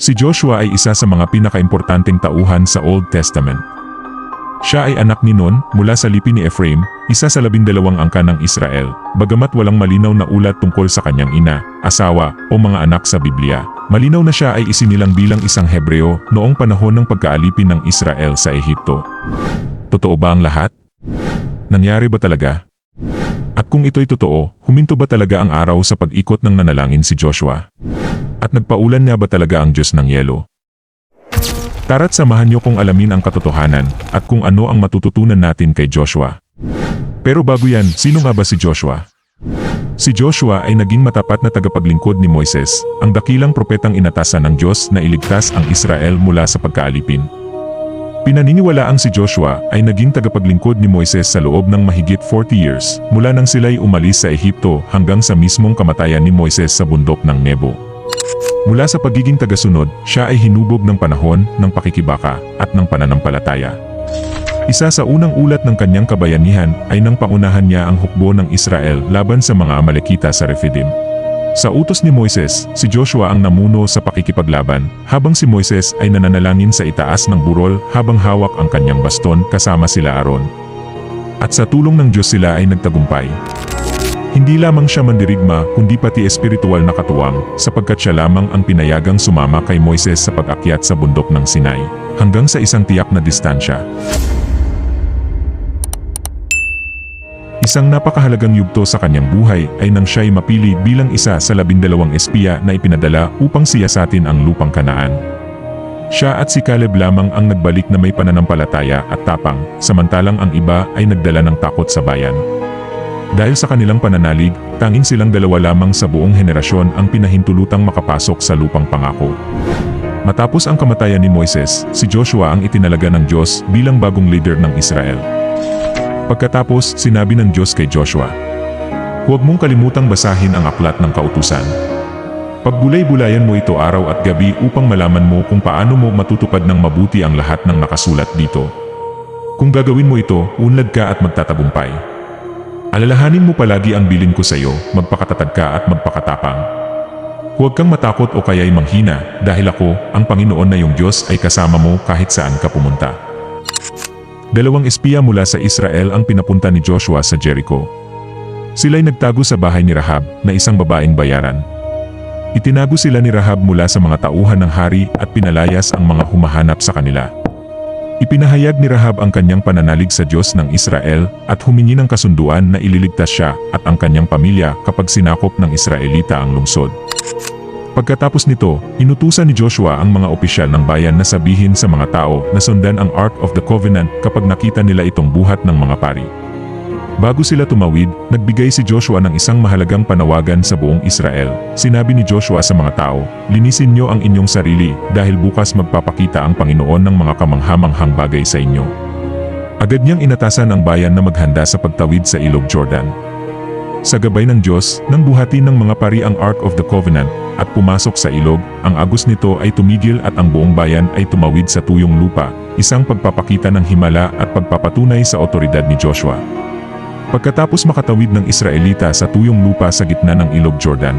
Si Joshua ay isa sa mga pinakaimportanteng tauhan sa Old Testament. Siya ay anak ni Nun mula sa lipi ni Ephraim, isa sa labindalawang angka ng Israel, bagamat walang malinaw na ulat tungkol sa kanyang ina, asawa, o mga anak sa Biblia. Malinaw na siya ay isinilang bilang isang Hebreo noong panahon ng pagkaalipin ng Israel sa Ehipto. Totoo ba ang lahat? Nangyari ba talaga? At kung ito'y totoo, huminto ba talaga ang araw sa pag-ikot ng nanalangin si Joshua? At nagpaulan nga ba talaga ang Diyos ng yelo? Tara't samahan niyo kung alamin ang katotohanan at kung ano ang matututunan natin kay Joshua. Pero bago yan, sino nga ba si Joshua? Si Joshua ay naging matapat na tagapaglingkod ni Moises, ang dakilang propetang inatasan ng Diyos na iligtas ang Israel mula sa pagkaalipin. Pinaniniwalaang si Joshua ay naging tagapaglingkod ni Moises sa loob ng mahigit 40 years mula nang sila'y umalis sa Ehipto hanggang sa mismong kamatayan ni Moises sa bundok ng Nebo. Mula sa pagiging tagasunod, siya ay hinubog ng panahon, ng pakikibaka, at ng pananampalataya. Isa sa unang ulat ng kanyang kabayanihan ay nang pangunahan niya ang hukbo ng Israel laban sa mga Amalekita sa Rephidim. Sa utos ni Moises, si Joshua ang namuno sa pakikipaglaban, habang si Moises ay nananalangin sa itaas ng burol habang hawak ang kanyang baston kasama sila Aaron. At sa tulong ng Diyos sila ay nagtagumpay. Hindi lamang siya mandirigma kundi pati espiritual na katuwang sapagkat siya lamang ang pinayagang sumama kay Moises sa pag-akyat sa bundok ng Sinai hanggang sa isang tiyak na distansya. Isang napakahalagang yugto sa kanyang buhay ay nang siya'y mapili bilang isa sa labindalawang espiya na ipinadala upang siyasatin ang lupang kanaan. Siya at si Caleb lamang ang nagbalik na may pananampalataya at tapang, samantalang ang iba ay nagdala ng takot sa bayan. Dahil sa kanilang pananalig, tanging silang dalawa lamang sa buong henerasyon ang pinahintulutang makapasok sa lupang pangako. Matapos ang kamatayan ni Moises, si Joshua ang itinalaga ng Diyos bilang bagong leader ng Israel. Pagkatapos, sinabi ng Diyos kay Joshua, Huwag mong kalimutang basahin ang aklat ng kautusan. Pagbulay-bulayan mo ito araw at gabi upang malaman mo kung paano mo matutupad ng mabuti ang lahat ng nakasulat dito. Kung gagawin mo ito, unlad ka at magtatagumpay. Alalahanin mo palagi ang bilin ko sa iyo, magpakatatag ka at magpakatapang. Huwag kang matakot o kaya'y manghina, dahil ako, ang Panginoon na iyong Diyos ay kasama mo kahit saan ka pumunta. Dalawang espiya mula sa Israel ang pinapunta ni Joshua sa Jericho. Sila'y nagtago sa bahay ni Rahab na isang babaeng bayaran. Itinago sila ni Rahab mula sa mga tauhan ng hari at pinalayas ang mga humahanap sa kanila. Ipinahayag ni Rahab ang kanyang pananalig sa Diyos ng Israel at humingi ng kasunduan na ililigtas siya at ang kanyang pamilya kapag sinakop ng Israelita ang lungsod. Pagkatapos nito, inutusan ni Joshua ang mga opisyal ng bayan na sabihin sa mga tao na sundan ang Ark of the Covenant kapag nakita nila itong buhat ng mga pari. Bago sila tumawid, nagbigay si Joshua ng isang mahalagang panawagan sa buong Israel. Sinabi ni Joshua sa mga tao, Linisin niyo ang inyong sarili dahil bukas magpapakita ang Panginoon ng mga kamanghamanghang bagay sa inyo. Agad niyang inatasan ang bayan na maghanda sa pagtawid sa ilog Jordan. Sa gabay ng Diyos, nang buhatin ng mga pari ang Ark of the Covenant at pumasok sa ilog, ang agos nito ay tumigil at ang buong bayan ay tumawid sa tuyong lupa, isang pagpapakita ng himala at pagpapatunay sa otoridad ni Joshua. Pagkatapos makatawid ng Israelita sa tuyong lupa sa gitna ng ilog Jordan,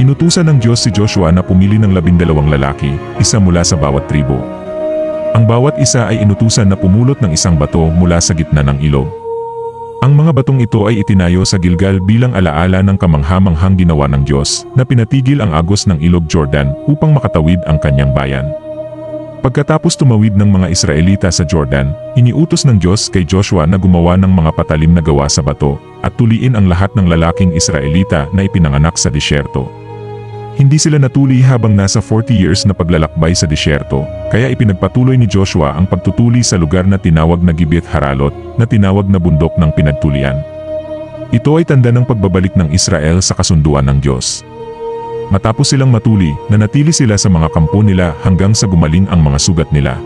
inutusan ng Diyos si Joshua na pumili ng labindalawang lalaki, isa mula sa bawat tribo. Ang bawat isa ay inutusan na pumulot ng isang bato mula sa gitna ng ilog. Ang mga batong ito ay itinayo sa Gilgal bilang alaala ng kamanghamanghang ginawa ng Diyos na pinatigil ang agos ng ilog Jordan upang makatawid ang kanyang bayan. Pagkatapos tumawid ng mga Israelita sa Jordan, iniutos ng Diyos kay Joshua na gumawa ng mga patalim na gawa sa bato at tuliin ang lahat ng lalaking Israelita na ipinanganak sa disyerto. Hindi sila natuli habang nasa 40 years na paglalakbay sa disyerto, kaya ipinagpatuloy ni Joshua ang pagtutuli sa lugar na tinawag na Gibeth Haralot, na tinawag na bundok ng pinagtulian. Ito ay tanda ng pagbabalik ng Israel sa kasunduan ng Diyos. Matapos silang matuli, nanatili sila sa mga kampo nila hanggang sa gumaling ang mga sugat nila.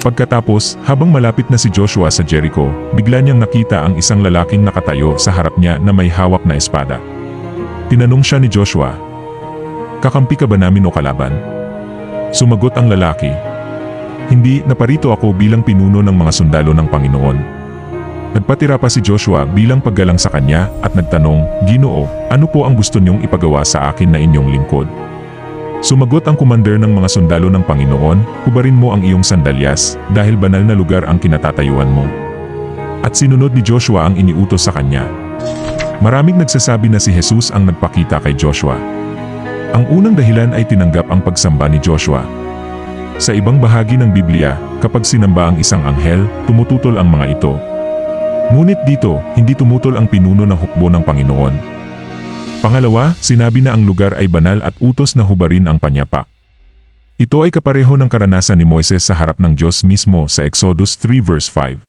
Pagkatapos, habang malapit na si Joshua sa Jericho, bigla niyang nakita ang isang lalaking nakatayo sa harap niya na may hawak na espada. Tinanong siya ni Joshua, Kakampi ka ba namin o kalaban? Sumagot ang lalaki, Hindi, naparito ako bilang pinuno ng mga sundalo ng Panginoon. Nagpatira pa si Joshua bilang paggalang sa kanya at nagtanong, Ginoo, ano po ang gusto niyong ipagawa sa akin na inyong lingkod? Sumagot ang kumander ng mga sundalo ng Panginoon, hubarin mo ang iyong sandalyas, dahil banal na lugar ang kinatatayuan mo. At sinunod ni Joshua ang iniutos sa kanya. Maraming nagsasabi na si Jesus ang nagpakita kay Joshua. Ang unang dahilan ay tinanggap ang pagsamba ni Joshua. Sa ibang bahagi ng Biblia, kapag sinamba ang isang anghel, tumututol ang mga ito. Ngunit dito, hindi tumutol ang pinuno ng hukbo ng Panginoon. Pangalawa, sinabi na ang lugar ay banal at utos na hubarin ang panyapak. Ito ay kapareho ng karanasan ni Moises sa harap ng Diyos mismo sa Exodus 3 verse 5.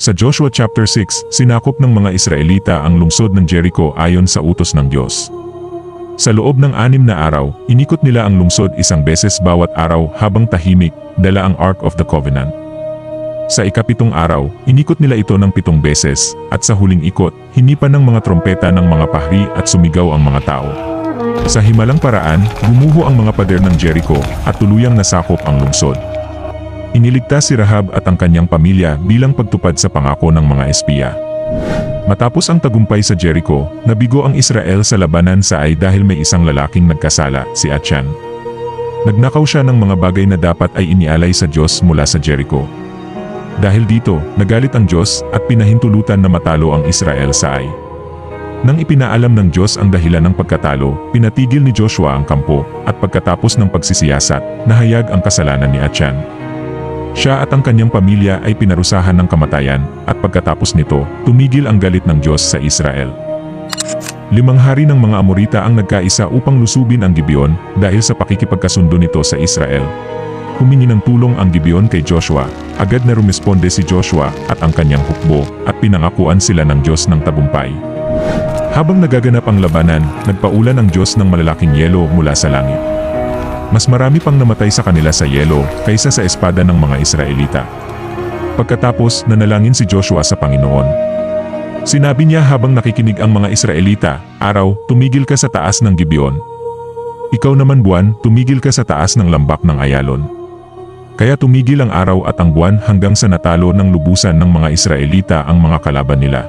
Sa Joshua chapter 6, sinakop ng mga Israelita ang lungsod ng Jericho ayon sa utos ng Diyos. Sa loob ng anim na araw, inikot nila ang lungsod isang beses bawat araw habang tahimik, dala ang Ark of the Covenant. Sa ikapitong araw, inikot nila ito ng pitong beses, at sa huling ikot, hinipan ng mga trompeta ng mga pahri at sumigaw ang mga tao. Sa himalang paraan, gumuho ang mga pader ng Jericho at tuluyang nasakop ang lungsod. Iniligtas si Rahab at ang kanyang pamilya bilang pagtupad sa pangako ng mga espiya. Matapos ang tagumpay sa Jericho, nabigo ang Israel sa labanan sa Ai dahil may isang lalaking nagkasala, si Achan. Nagnakaw siya ng mga bagay na dapat ay inialay sa Diyos mula sa Jericho. Dahil dito, nagalit ang Diyos at pinahintulutan na matalo ang Israel sa Ai. Nang ipinaalam ng Diyos ang dahilan ng pagkatalo, pinatigil ni Joshua ang kampo, at pagkatapos ng pagsisiyasat, nahayag ang kasalanan ni Achan. Siya at ang kanyang pamilya ay pinarusahan ng kamatayan, at pagkatapos nito, tumigil ang galit ng Diyos sa Israel. Limang hari ng mga Amorita ang nagkaisa upang lusubin ang Gibeon dahil sa pakikipagkasundo nito sa Israel. Humingi ng tulong ang Gibeon kay Joshua, agad na rumisponde si Joshua at ang kanyang hukbo at pinangakuan sila ng Diyos ng tagumpay. Habang nagaganap ang labanan, nagpaulan ang Diyos ng malalaking yelo mula sa langit. Mas marami pang namatay sa kanila sa yelo kaysa sa espada ng mga Israelita. Pagkatapos, nanalangin si Joshua sa Panginoon. Sinabi niya habang nakikinig ang mga Israelita, Araw, tumigil ka sa taas ng Gibeon. Ikaw naman buwan, tumigil ka sa taas ng lambak ng Ayalon. Kaya tumigil ang araw at ang buwan hanggang sa natalo ng lubusan ng mga Israelita ang mga kalaban nila.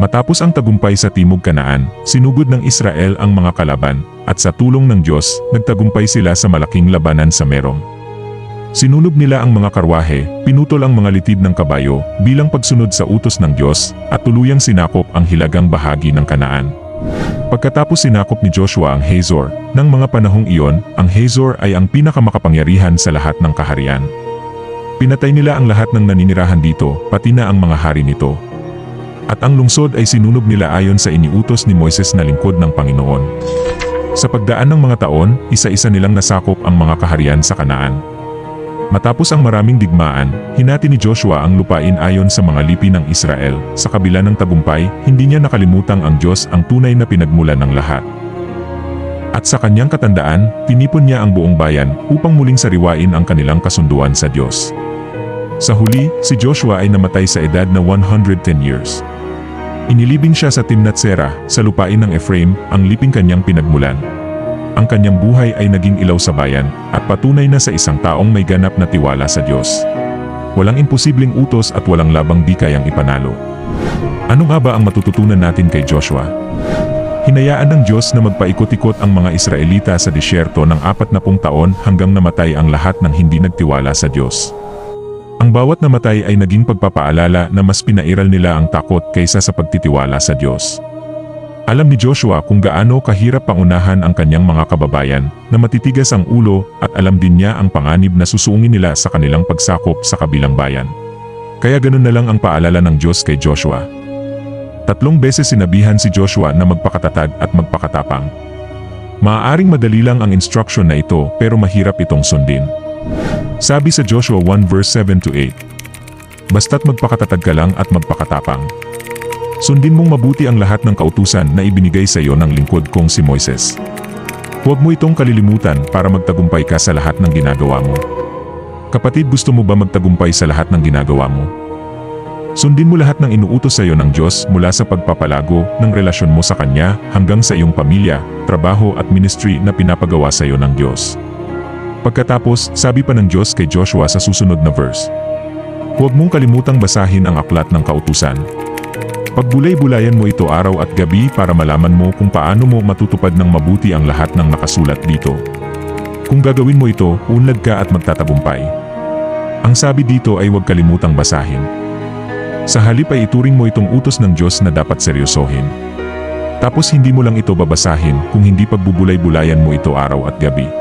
Matapos ang tagumpay sa Timog Kanaan, sinugod ng Israel ang mga kalaban, at sa tulong ng Diyos, nagtagumpay sila sa malaking labanan sa Merong. Sinunog nila ang mga karwahe, pinutol ang mga litid ng kabayo, bilang pagsunod sa utos ng Diyos, at tuluyang sinakop ang hilagang bahagi ng Kanaan. Pagkatapos sinakop ni Joshua ang Hazor, ng mga panahong iyon, ang Hazor ay ang pinakamakapangyarihan sa lahat ng kaharian. Pinatay nila ang lahat ng naninirahan dito, pati na ang mga hari nito. At ang lungsod ay sinunog nila ayon sa iniutos ni Moises na lingkod ng Panginoon. Sa pagdaan ng mga taon, isa-isa nilang nasakop ang mga kaharian sa Kanaan. Matapos ang maraming digmaan, hinati ni Joshua ang lupain ayon sa mga lipi ng Israel. Sa kabila ng tagumpay, hindi niya nakalimutang ang Diyos ang tunay na pinagmulan ng lahat. At sa kanyang katandaan, tinipon niya ang buong bayan upang muling sariwain ang kanilang kasunduan sa Diyos. Sa huli, si Joshua ay namatay sa edad na 110 years. Inilibing siya sa Timnat Serah, sa lupain ng Ephraim, ang liping kanyang pinagmulan. Ang kanyang buhay ay naging ilaw sa bayan, at patunay na sa isang taong may ganap na tiwala sa Diyos. Walang imposibleng utos at walang labang di kayang ipanalo. Ano nga ba ang matututunan natin kay Joshua? Hinayaan ng Diyos na magpaikot-ikot ang mga Israelita sa disyerto ng apat na pung taon hanggang namatay ang lahat ng hindi nagtiwala sa Diyos. Ang bawat namatay ay naging pagpapaalala na mas pinairal nila ang takot kaysa sa pagtitiwala sa Diyos. Alam ni Joshua kung gaano kahirap pangunahan ang kanyang mga kababayan na matitigas ang ulo at alam din niya ang panganib na susuungin nila sa kanilang pagsakop sa kabilang bayan. Kaya ganun na lang ang paalala ng Diyos kay Joshua. Tatlong beses sinabihan si Joshua na magpakatatag at magpakatapang. Maaaring madali lang ang instruction na ito pero mahirap itong sundin. Sabi sa Joshua 1 verse 7 to 8. Basta't magpakatatag ka lang at magpakatapang. Sundin mong mabuti ang lahat ng kautusan na ibinigay sa iyo ng lingkod kong si Moises. Huwag mo itong kalilimutan para magtagumpay ka sa lahat ng ginagawa mo. Kapatid gusto mo ba magtagumpay sa lahat ng ginagawa mo? Sundin mo lahat ng inuutos sa iyo ng Diyos mula sa pagpapalago ng relasyon mo sa Kanya hanggang sa iyong pamilya, trabaho at ministry na pinapagawa sa iyo ng Diyos. Pagkatapos, sabi pa ng Diyos kay Joshua sa susunod na verse. Huwag mong kalimutang basahin ang aklat ng kautusan. Pagbulay-bulayan mo ito araw at gabi para malaman mo kung paano mo matutupad ng mabuti ang lahat ng nakasulat dito. Kung gagawin mo ito, unlad ka at magtatagumpay. Ang sabi dito ay huwag kalimutang basahin. Sa halip ay ituring mo itong utos ng Diyos na dapat seryosohin. Tapos hindi mo lang ito babasahin kung hindi pagbubulay-bulayan mo ito araw at gabi.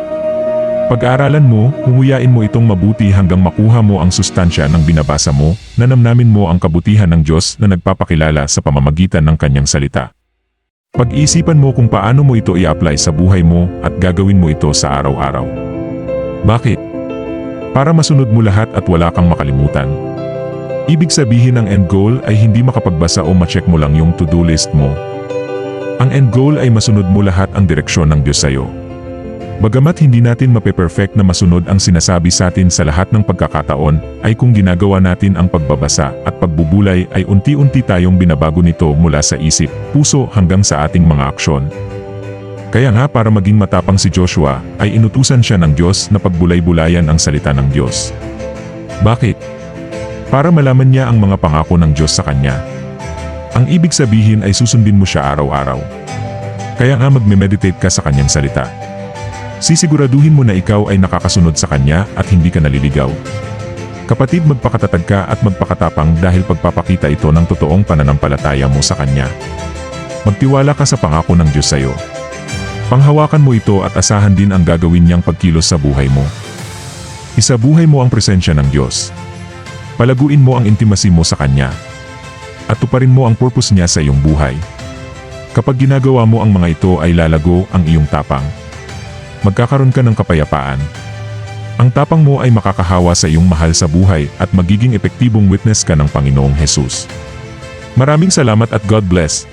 Pag-aaralan mo, humuyain mo itong mabuti hanggang makuha mo ang sustansya ng binabasa mo, nanamnamin mo ang kabutihan ng Diyos na nagpapakilala sa pamamagitan ng kanyang salita. Pag-isipan mo kung paano mo ito i-apply sa buhay mo at gagawin mo ito sa araw-araw. Bakit? Para masunod mo lahat at wala kang makalimutan. Ibig sabihin ang end goal ay hindi makapagbasa o ma-check mo lang yung to-do list mo. Ang end goal ay masunod mo lahat ang direksyon ng Diyos sa'yo. Bagamat hindi natin mape-perfect na masunod ang sinasabi sa atin sa lahat ng pagkakataon, ay kung ginagawa natin ang pagbabasa at pagbubulay ay unti-unti tayong binabago nito mula sa isip, puso hanggang sa ating mga aksyon. Kaya nga para maging matapang si Joshua, ay inutusan siya ng Diyos na pagbulay-bulayan ang salita ng Diyos. Bakit? Para malaman niya ang mga pangako ng Diyos sa kanya. Ang ibig sabihin ay susundin mo siya araw-araw. Kaya nga magme-meditate ka sa kanyang salita. Sisiguraduhin mo na ikaw ay nakakasunod sa kanya at hindi ka naliligaw. Kapatid magpakatatag ka at magpakatapang dahil pagpapakita ito ng totoong pananampalataya mo sa kanya. Magtiwala ka sa pangako ng Diyos sa iyo. Panghawakan mo ito at asahan din ang gagawin niyang pagkilos sa buhay mo. Isabuhay mo ang presensya ng Diyos. Palaguin mo ang intimacy mo sa Kanya. At tuparin mo ang purpose niya sa iyong buhay. Kapag ginagawa mo ang mga ito ay lalago ang iyong tapang. Magkakaroon ka ng kapayapaan. Ang tapang mo ay makakahawa sa iyong mahal sa buhay at magiging epektibong witness ka ng Panginoong Hesus. Maraming salamat at God bless.